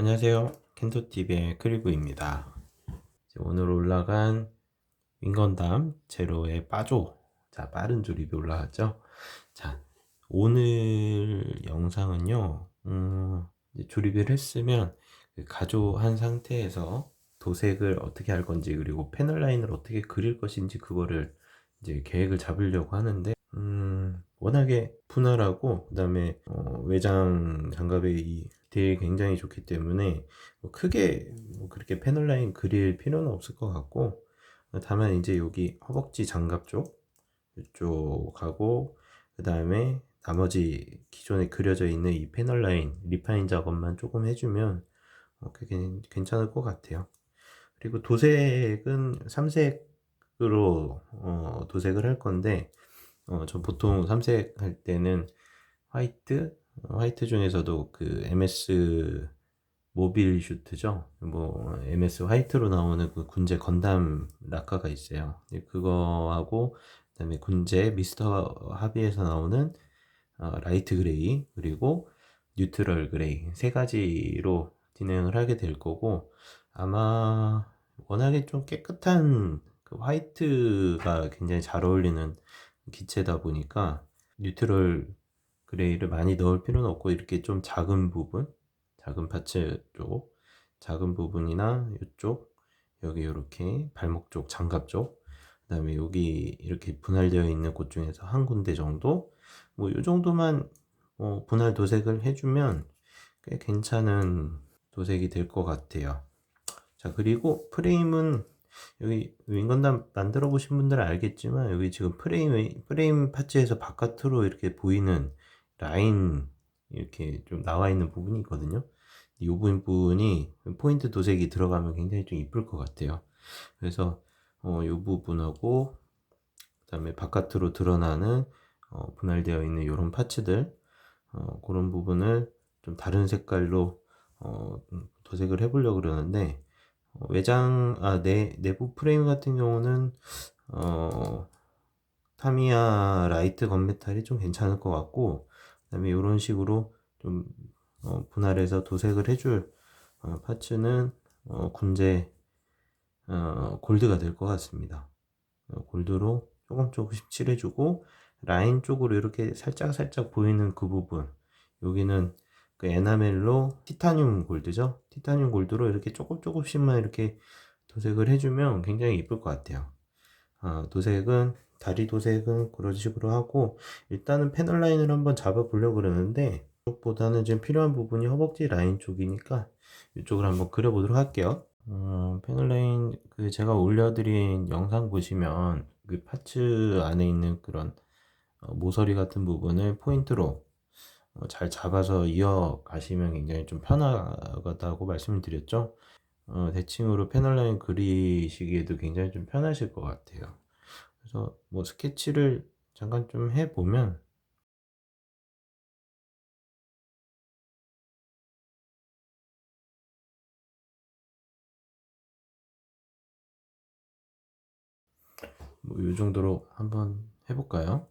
안녕하세요. 켄토TV의 크리브입니다. 오늘 올라간 윙건담 제로의 빠조. 자, 빠른 조립이 올라왔죠. 자, 오늘 영상은요, 음, 조립을 했으면 그 가조한 상태에서 도색을 어떻게 할 건지, 그리고 패널 라인을 어떻게 그릴 것인지, 그거를 이제 계획을 잡으려고 하는데, 음, 워낙에 분할하고, 그 다음에, 어, 외장 장갑의 이 디테일이 굉장히 좋기 때문에 뭐 크게 뭐 그렇게 패널 라인 그릴 필요는 없을 것 같고 다만 이제 여기 허벅지 장갑 쪽 이쪽하고 그 다음에 나머지 기존에 그려져 있는 이 패널 라인 리파인 작업만 조금 해주면 어, 괜찮을 것 같아요. 그리고 도색은 삼색으로 어, 도색을 할 건데 어, 저 보통 삼색 할 때는 화이트 화이트 중에서도 그 MS 모빌 슈트죠. 뭐 MS 화이트로 나오는 그 군제 건담 라카가 있어요. 그거하고 그다음에 군제 미스터 하비에서 나오는 어, 라이트 그레이 그리고 뉴트럴 그레이 세 가지로 진행을 하게 될 거고 아마 워낙에 좀 깨끗한 그 화이트가 굉장히 잘 어울리는 기체다 보니까 뉴트럴 그레이를 많이 넣을 필요는 없고 이렇게 좀 작은 부분 작은 파츠 쪽 작은 부분이나 이쪽 여기 이렇게 발목 쪽 장갑 쪽 그 다음에 여기 이렇게 분할되어 있는 곳 중에서 한 군데 정도 뭐 이 정도만 뭐 분할 도색을 해주면 꽤 괜찮은 도색이 될 것 같아요. 자 그리고 프레임은 여기 윙건담 만들어 보신 분들은 알겠지만 여기 지금 프레임 프레임 파츠에서 바깥으로 이렇게 보이는 라인 이렇게 좀 나와 있는 부분이 있거든요. 이 부분이 포인트 도색이 들어가면 굉장히 좀 이쁠 것 같아요. 그래서 어, 이 부분하고 그다음에 바깥으로 드러나는 어, 분할되어 있는 이런 파츠들 어, 그런 부분을 좀 다른 색깔로 어, 도색을 해보려고 그러는데 어, 외장 아 내, 내부 프레임 같은 경우는 어, 타미야 라이트 건메탈이 좀 괜찮을 것 같고 그다음에 이런 식으로 좀 어, 분할해서 도색을 해줄 어, 파츠는 어, 군제 어, 골드가 될 것 같습니다. 어, 골드로 조금 조금씩 칠해주고 라인 쪽으로 이렇게 살짝 살짝 보이는 그 부분 여기는 그 에나멜로 티타늄 골드죠. 티타늄 골드로 이렇게 조금 조금씩만 이렇게 도색을 해주면 굉장히 이쁠 것 같아요. 어, 도색은 다리 도색은 그런 식으로 하고 일단은 패널 라인을 한번 잡아 보려고 그러는데 이쪽보다는 지금 필요한 부분이 허벅지 라인 쪽이니까 이쪽을 한번 그려 보도록 할게요. 어, 패널 라인 그 제가 올려드린 영상 보시면 그 파츠 안에 있는 그런 어, 모서리 같은 부분을 포인트로 어, 잘 잡아서 이어 가시면 굉장히 좀 편하다고 말씀을 드렸죠? 어, 대칭으로 패널 라인 그리시기에도 굉장히 좀 편하실 것 같아요 그래서 뭐 스케치를 잠깐 좀 해보면 뭐이 정도로 한번 해볼까요?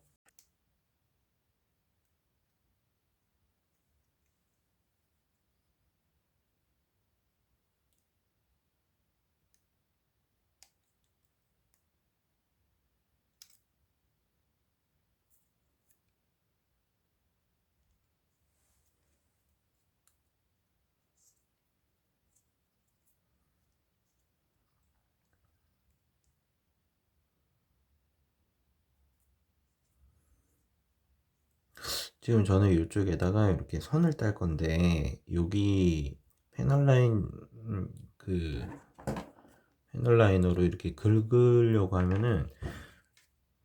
지금 저는 이쪽에다가 이렇게 선을 딸 건데 여기 패널 라인 음, 그 패널 라인으로 이렇게 긁으려고 하면은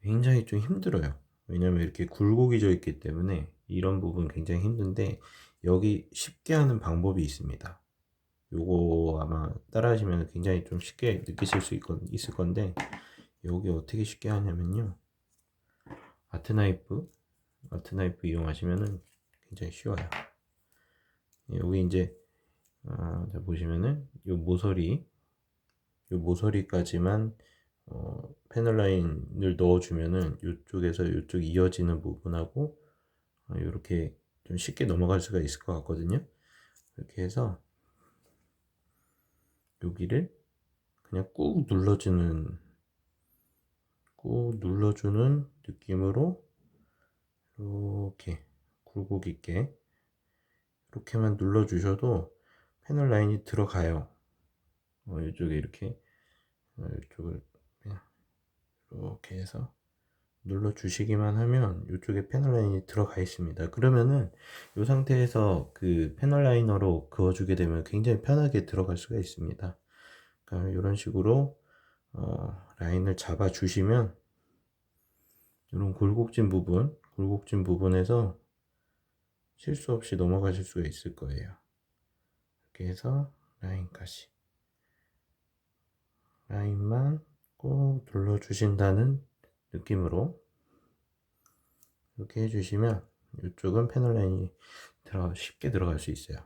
굉장히 좀 힘들어요. 왜냐면 이렇게 굴곡이 져 있기 때문에 이런 부분 굉장히 힘든데 여기 쉽게 하는 방법이 있습니다. 요거 아마 따라 하시면 굉장히 좀 쉽게 느끼실 수 있을 건데 여기 어떻게 쉽게 하냐면요. 아트 나이프 아트 나이프 이용하시면은 굉장히 쉬워요. 예, 여기 이제 아, 자 보시면은 요 모서리 요 모서리까지만 어, 패널 라인을 넣어주면은 이쪽에서 이쪽 이어지는 부분하고 이렇게 좀 쉽게 넘어갈 수가 있을 것 같거든요. 이렇게 해서 여기를 그냥 꾹 눌러주는 꾹 눌러주는 느낌으로 이렇게 굴곡 있게 이렇게만 눌러 주셔도 패널 라인이 들어가요. 어, 이쪽에 이렇게 어, 이쪽을 이렇게 해서 눌러 주시기만 하면 이쪽에 패널 라인이 들어가 있습니다. 그러면은 이 상태에서 그 패널 라이너로 그어 주게 되면 굉장히 편하게 들어갈 수가 있습니다. 그러니까 이런 식으로 어, 라인을 잡아 주시면 이런 굴곡진 부분, 굴곡진 부분에서 실수 없이 넘어가실 수가 있을 거예요. 이렇게 해서 라인까지 라인만 꼭 눌러 주신다는 느낌으로 이렇게 해주시면 이쪽은 패널 라인이 들어 쉽게 들어갈 수 있어요.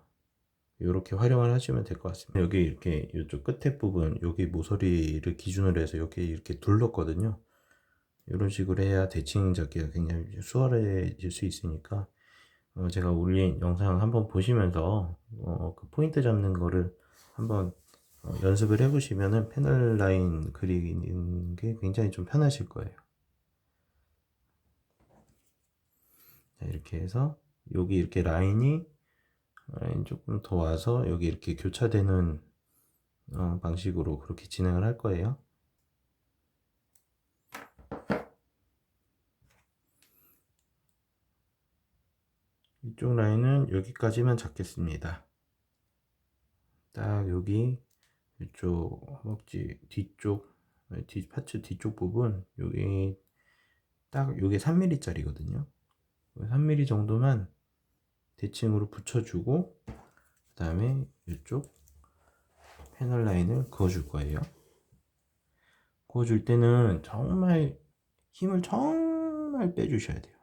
이렇게 활용을 하시면 될 것 같습니다. 여기 이렇게 이쪽 끝에 부분 여기 모서리를 기준으로 해서 여기 이렇게 둘렀거든요. 이런 식으로 해야 대칭 잡기가 굉장히 수월해질 수 있으니까 어 제가 올린 영상 한번 보시면서 어 그 포인트 잡는 거를 한번 어 연습을 해보시면은 패널 라인 그리는 게 굉장히 좀 편하실 거예요. 자, 이렇게 해서 여기 이렇게 라인이 라인 조금 더 와서 여기 이렇게 교차되는 어, 방식으로 그렇게 진행을 할 거예요. 이쪽 라인은 여기까지만 잡겠습니다. 딱 여기 이쪽 허벅지 뒤쪽 뒤 파츠 뒤쪽 부분 여기 딱 요게 3mm 짜리거든요. 3mm 정도만 대칭으로 붙여주고 그 다음에 이쪽 패널 라인을 그어줄 거예요. 그어줄 때는 정말 힘을 정말 빼주셔야 돼요.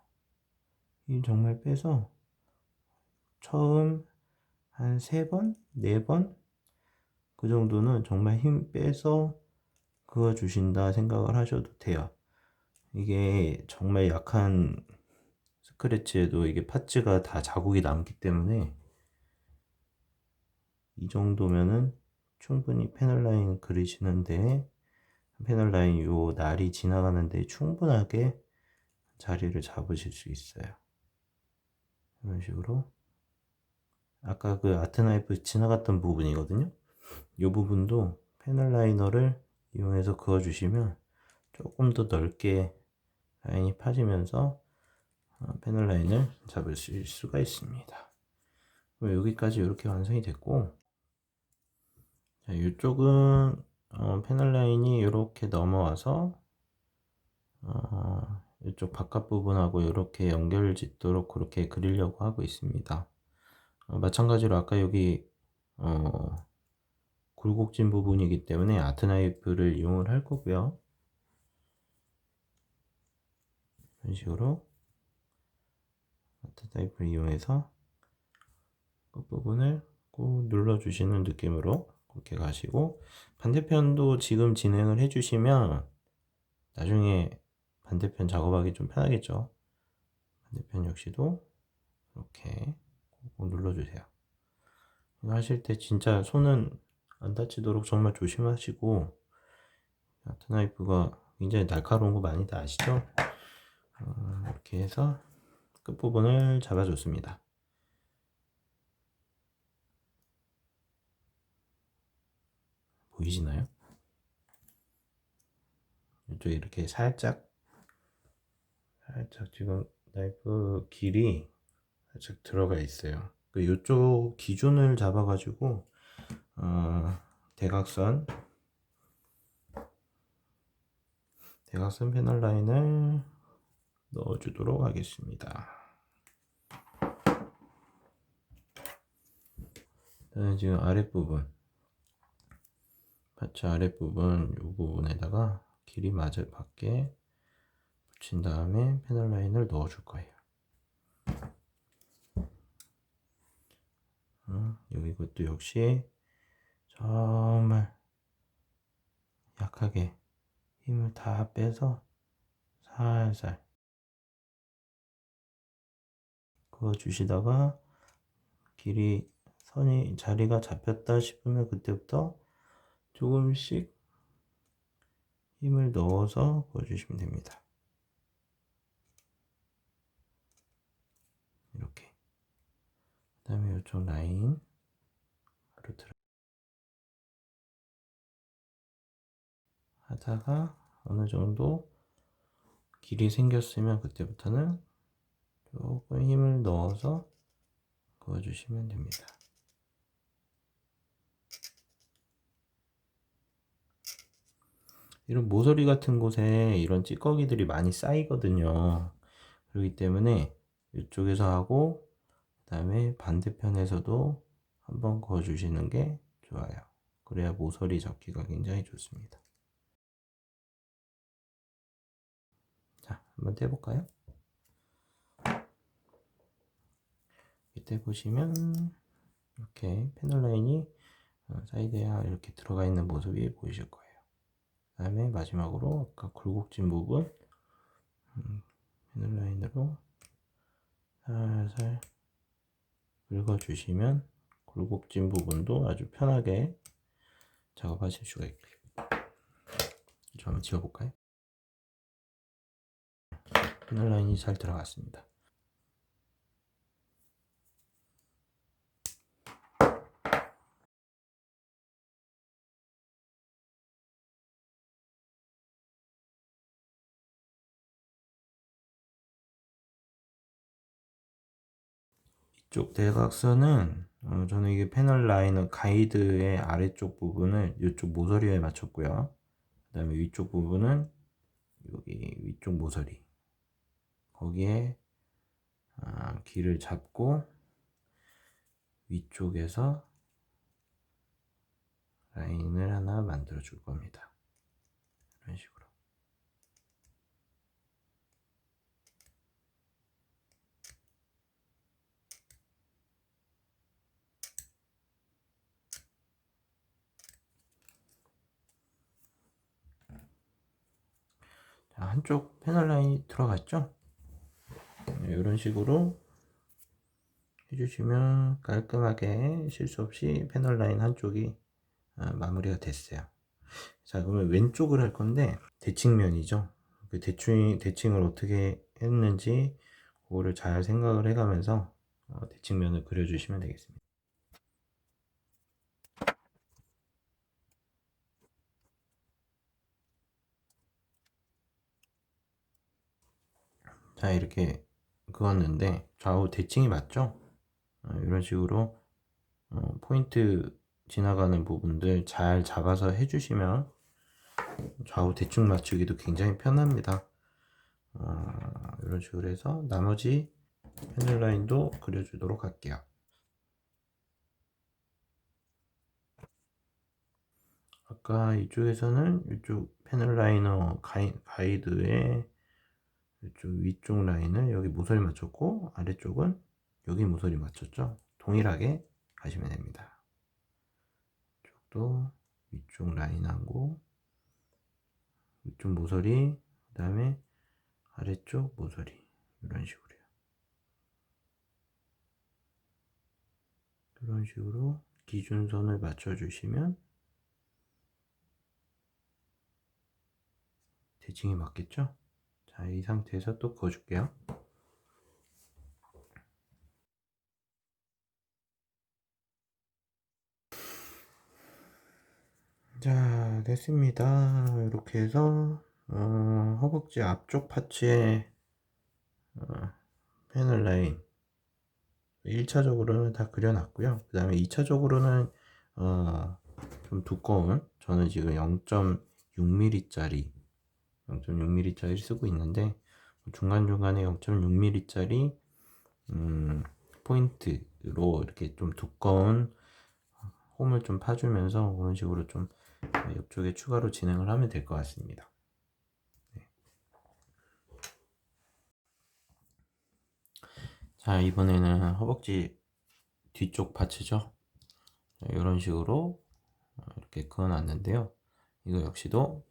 힘 정말 빼서 처음 한 세 번, 네 번 그 정도는 정말 힘 빼서 그어 주신다 생각을 하셔도 돼요. 이게 정말 약한 스크래치에도 이게 파츠가 다 자국이 남기 때문에 이 정도면은 충분히 패널 라인 그리시는데 패널 라인 요 날이 지나가는데 충분하게 자리를 잡으실 수 있어요. 이런 식으로 아까 그 아트나이프 지나갔던 부분이거든요. 이 부분도 패널 라이너를 이용해서 그어주시면 조금 더 넓게 라인이 파지면서 어, 패널 라인을 잡으실 수가 있습니다. 여기까지 이렇게 완성이 됐고 자, 이쪽은 어, 패널 라인이 이렇게 넘어와서 어, 이쪽 바깥 부분하고 이렇게 연결 짓도록 그렇게 그리려고 하고 있습니다. 어, 마찬가지로 아까 여기 어, 굴곡진 부분이기 때문에 아트 나이프를 이용을 할 거고요. 이런 식으로 아트 나이프를 이용해서 끝부분을 꾹 눌러 주시는 느낌으로 그렇게 가시고 반대편도 지금 진행을 해 주시면 나중에 반대편 작업하기 좀 편하겠죠. 반대편 역시도 이렇게 꼭 눌러주세요. 하실 때 진짜 손은 안 다치도록 정말 조심하시고 아트나이프가 굉장히 날카로운 거 많이들 아시죠? 어, 이렇게 해서 끝부분을 잡아줬습니다. 보이시나요? 이쪽에 이렇게 살짝 살짝 지금 나이프 길이 살짝 들어가 있어요. 그 이쪽 기준을 잡아가지고 어, 대각선 대각선 패널 라인을 넣어주도록 하겠습니다. 지금 아랫부분 파츠 아랫부분 이 부분에다가 길이 맞을 밖에 붙인 다음에 패널 라인을 넣어줄 거예요. 어, 여기 것도 역시 정말 약하게 힘을 다 빼서 살살 그어 주시다가 길이 선이 자리가 잡혔다 싶으면 그때부터 조금씩 힘을 넣어서 그어주시면 됩니다. 이렇게. 그 다음에 이쪽 라인 들어 하다가 어느 정도 길이 생겼으면 그때부터는 조금 힘을 넣어서 그어주시면 됩니다. 이런 모서리 같은 곳에 이런 찌꺼기들이 많이 쌓이거든요. 그렇기 때문에 이쪽에서 하고 그 다음에 반대편에서도 한번 그어 주시는 게 좋아요. 그래야 모서리 잡기가 굉장히 좋습니다. 자, 한번 떼볼까요? 이때 보시면 이렇게 패널 라인이 어, 사이드에 이렇게 들어가 있는 모습이 보이실 거예요. 그 다음에 마지막으로 아까 굴곡진 부분 음, 패널 라인으로 살살 긁어주시면 굴곡진 부분도 아주 편하게 작업하실 수가 있고요. 좀 한번 지워볼까요? 패널 라인이 잘 들어갔습니다. 이쪽 대각선은 어, 저는 이게 패널 라인은 가이드의 아래쪽 부분을 이쪽 모서리에 맞췄고요. 그 다음에 위쪽 부분은 여기 위쪽 모서리 거기에 아, 길을 잡고 위쪽에서 라인을 하나 만들어 줄 겁니다. 이런 식으로. 자, 한쪽 패널 라인이 들어갔죠? 네, 이런 식으로 해주시면 깔끔하게 실수 없이 패널 라인 한쪽이 아, 마무리가 됐어요. 자, 그러면 왼쪽을 할 건데 대칭면이죠. 그 대칭 대칭을 어떻게 했는지 그거를 잘 생각을 해가면서 어, 대칭면을 그려주시면 되겠습니다. 자 이렇게 그었는데 좌우 대칭이 맞죠? 어, 이런 식으로 어, 포인트 지나가는 부분들 잘 잡아서 해주시면 좌우 대칭 맞추기도 굉장히 편합니다. 어, 이런 식으로 해서 나머지 패널 라인도 그려주도록 할게요. 아까 이쪽에서는 이쪽 패널 라이너 가이, 가이드에 이쪽 위쪽 라인을 여기 모서리 맞췄고 아래쪽은 여기 모서리 맞췄죠? 동일하게 가시면 됩니다. 이쪽도 위쪽 라인하고 위쪽 모서리 그 다음에 아래쪽 모서리 이런 식으로요. 이런 식으로 기준선을 맞춰 주시면 대칭이 맞겠죠? 자, 이 상태에서 또 그어줄게요. 자, 됐습니다. 이렇게 해서 어, 허벅지 앞쪽 파츠에 어, 패널 라인 1차적으로는 다 그려놨고요. 그 다음에 2차적으로는 어, 좀 두꺼운 저는 지금 0.6mm짜리 0.6mm짜리 쓰고 있는데 중간중간에 0.6mm짜리 음, 포인트로 이렇게 좀 두꺼운 홈을 좀 파주면서 그런 식으로 좀 옆쪽에 추가로 진행을 하면 될 것 같습니다. 네. 자 이번에는 허벅지 뒤쪽 파츠죠. 이런 식으로 이렇게 그어놨는데요. 이거 역시도 어,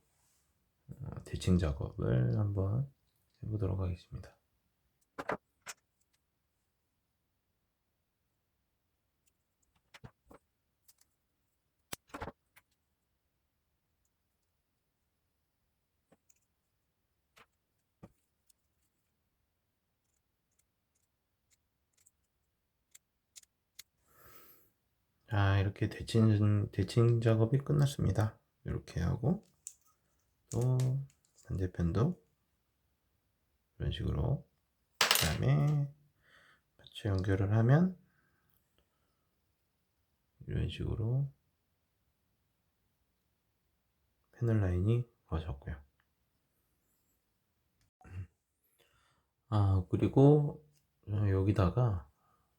어, 대칭 작업을 한번 해보도록 하겠습니다. 자, 이렇게 대칭, 대칭 작업이 끝났습니다. 이렇게 하고, 또 반대편도 이런 식으로, 그 다음에 같이 연결을 하면, 이런 식으로 패널 라인이 그어졌고요. 아, 그리고 여기다가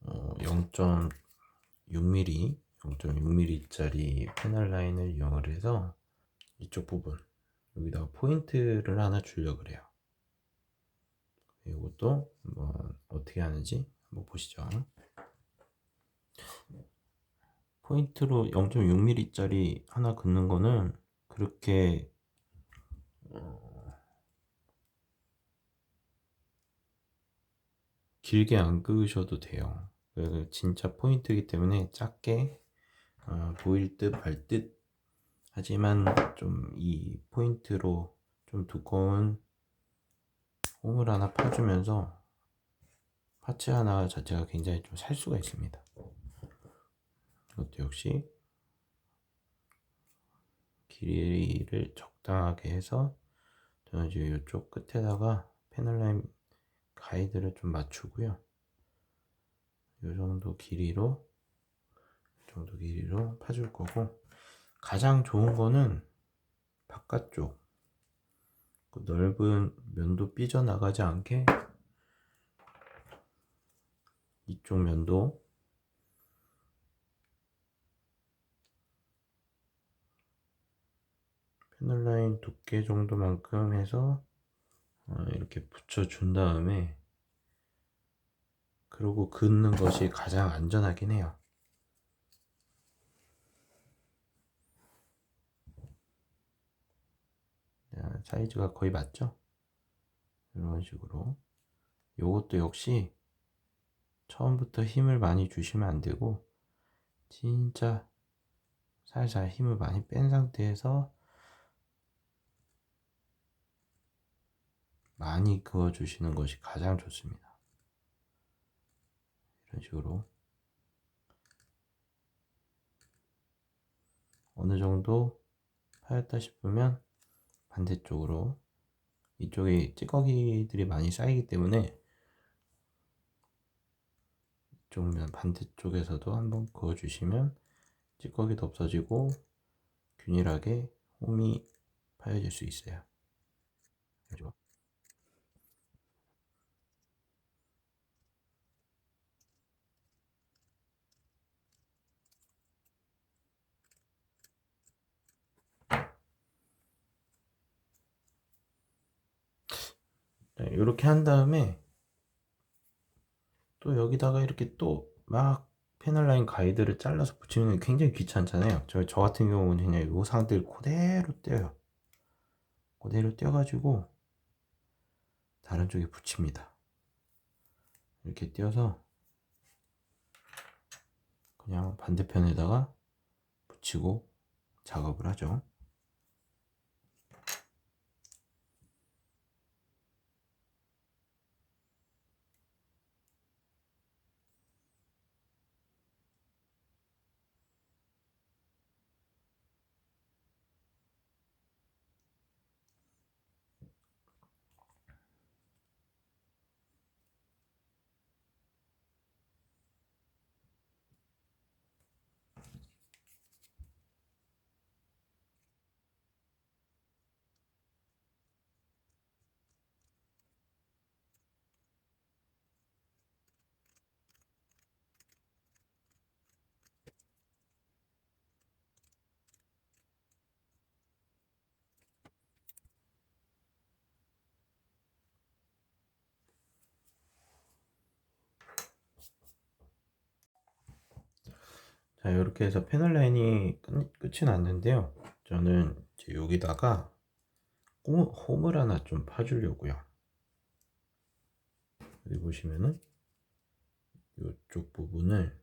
0.6mm, 0.6mm짜리 패널 라인을 이용을 해서 이쪽 부분 여기다가 포인트를 하나 주려고 그래요. 이것도 한번 어떻게 하는지 한번 보시죠. 포인트로 0.6mm짜리 하나 긋는 거는 그렇게 어, 길게 안 끄셔도 돼요. 그 진짜 포인트이기 때문에 작게 어, 보일 듯 말 듯 하지만 좀 이 포인트로 좀 두꺼운 홈을 하나 파주면서 파츠 하나 자체가 굉장히 좀 살 수가 있습니다. 이것도 역시 길이를 적당하게 해서 저는 이제 이쪽 끝에다가 패널 라인 가이드를 좀 맞추고요. 이 정도 길이로 이 정도 길이로 파줄 거고 가장 좋은 거는 바깥쪽 그 넓은 면도 삐져나가지 않게 이쪽 면도 패널 라인 두께 정도만큼 해서 어, 이렇게 붙여준 다음에 그러고 긋는 것이 가장 안전하긴 해요. 사이즈가 거의 맞죠? 이런 식으로 이것도 역시 처음부터 힘을 많이 주시면 안 되고 진짜 살살 힘을 많이 뺀 상태에서 많이 그어주시는 것이 가장 좋습니다. 이런 식으로 어느 정도 파였다 싶으면 반대쪽으로 이쪽에 찌꺼기들이 많이 쌓이기 때문에 이쪽 면 반대쪽에서도 한번 그어주시면 찌꺼기도 없어지고 균일하게 홈이 파여질 수 있어요. 그죠? 이렇게 한 다음에 또 여기다가 이렇게 또 막 패널 라인 가이드를 잘라서 붙이는 게 굉장히 귀찮잖아요. 저, 저 같은 경우는 그냥 이 상태를 그대로 떼요. 그대로 떼어가지고 다른 쪽에 붙입니다. 이렇게 떼어서 그냥 반대편에다가 붙이고 작업을 하죠. 자, 이렇게 해서 패널 라인이 끝, 끝이 났는데요. 저는 이제 여기다가 홈을 하나 좀 파주려고요. 여기 보시면은 이쪽 부분을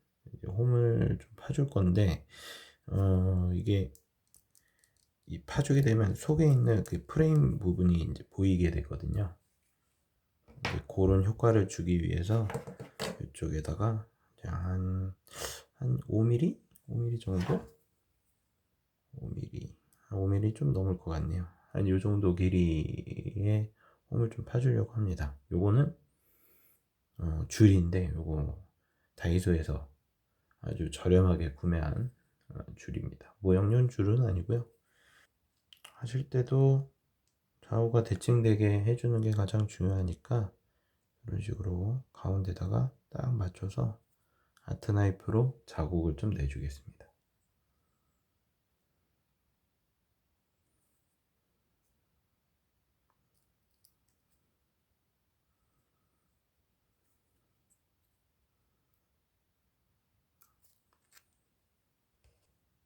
홈을 좀 파줄 건데 어, 이게 이 파주게 되면 속에 있는 그 프레임 부분이 이제 보이게 되거든요. 그런 효과를 주기 위해서 이쪽에다가 한, 한 5mm? 5mm 정도? 5mm, 5mm 좀 넘을 것 같네요. 한이 정도 길이의 홈을 좀 파주려고 합니다. 요거는 어, 줄인데 요거 다이소에서 아주 저렴하게 구매한 어, 줄입니다. 모형용 줄은 아니고요. 하실 때도 좌우가 대칭되게 해주는 게 가장 중요하니까 이런 식으로 가운데다가 딱 맞춰서 아트 나이프로 자국을 좀 내주겠습니다.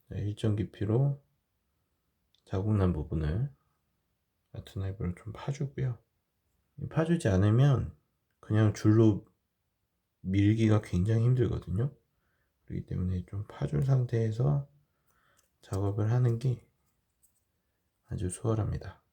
네, 일정 깊이로 자국 난 부분을 아트 나이프로 좀 파주고요. 파주지 않으면 그냥 줄로 밀기가 굉장히 힘들거든요. 그렇기 때문에 좀 파준 상태에서 작업을 하는 게 아주 수월합니다.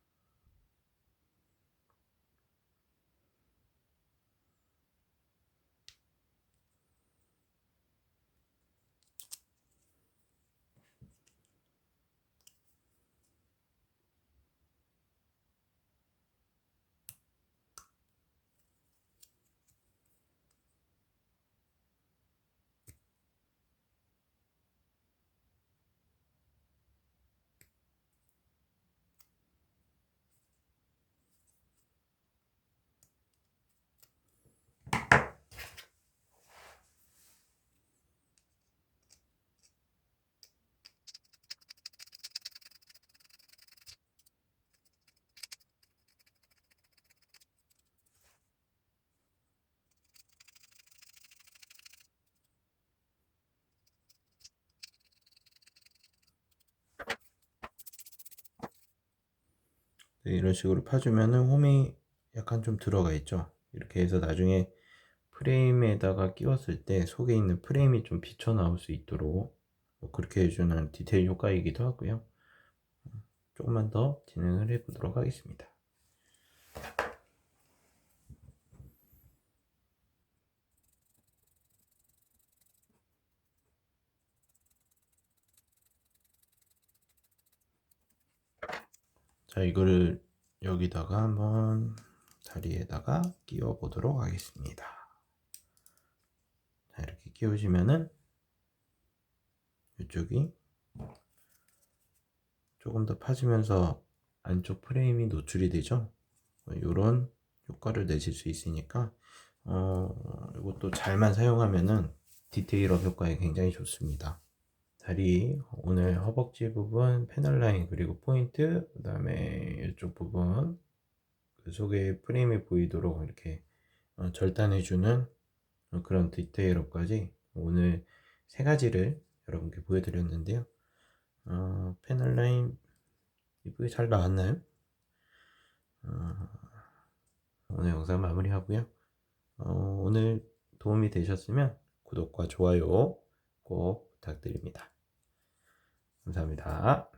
네, 이런 식으로 파주면은 홈이 약간 좀 들어가 있죠. 이렇게 해서 나중에 프레임에다가 끼웠을 때 속에 있는 프레임이 좀 비쳐 나올 수 있도록 뭐 그렇게 해주는 디테일 효과이기도 하고요. 조금만 더 진행을 해보도록 하겠습니다. 자, 이거를 여기다가 한번 다리에다가 끼워 보도록 하겠습니다. 자, 이렇게 끼우시면은 이쪽이 조금 더 파지면서 안쪽 프레임이 노출이 되죠. 이런 효과를 내실 수 있으니까 어, 이것도 잘만 사용하면은 디테일업 효과에 굉장히 좋습니다. 다리 오늘 허벅지 부분 패널 라인 그리고 포인트 그 다음에 이쪽 부분 그 속에 프레임이 보이도록 이렇게 어, 절단해주는 그런 디테일업까지 오늘 세 가지를 여러분께 보여드렸는데요. 어, 패널 라인 이쁘게 잘 나왔나요? 어, 오늘 영상 마무리하고요. 어, 오늘 도움이 되셨으면 구독과 좋아요 꼭 부탁드립니다. 감사합니다.